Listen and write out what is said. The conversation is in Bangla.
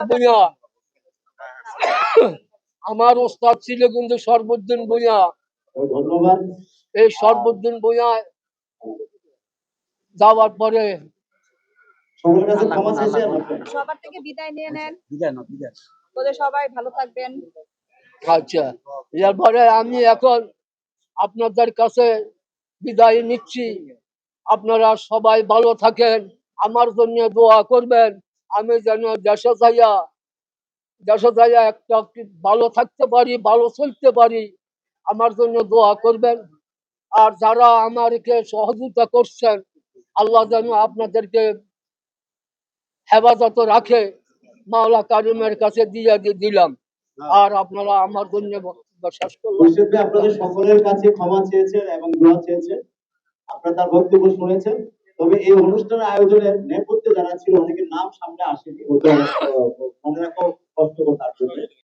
ভূঁইয়া আমার ওস্তাদ ছিল কিন্তু সর্বদ্দিন ভূঁইয়া এই সর্বদ্দিন ভূঁইয়া যাওয়ার পরে সবার থেকে বিদায় নিয়ে নেন। বিদায় না বিদায়। বলে সবাই ভালো থাকবেন। আচ্ছা এরপরে আমি এখন আপনাদের কাছে বিদায় নিচ্ছি। আপনারা সবাই ভালো থাকেন আমার জন্য দোয়া করবেন। আমি যেন দেশে যাইয়া দেশে যাইয়া একটা ভালো থাকতে পারি, ভালো চলতে পারি, আমার জন্য দোয়া করবেন। আর যারা আমাকে সহযোগিতা করছেন, আল্লাহ যেন আপনাদেরকে হেফাজত রাখে, মাওলা কারিমের কাছে দিয়ে দিলাম। আর আপনারা আমার জন্য আপনাদের সকলের কাছে ক্ষমা চেয়েছেন এবং দোয়া চেয়েছেন। আপনারা তার বক্তব্য শুনেছেন। তবে এই অনুষ্ঠানের আয়োজনের নেপথ্যে যারা ছিল অনেকের নাম সামনে আসেনি। মনে রাখো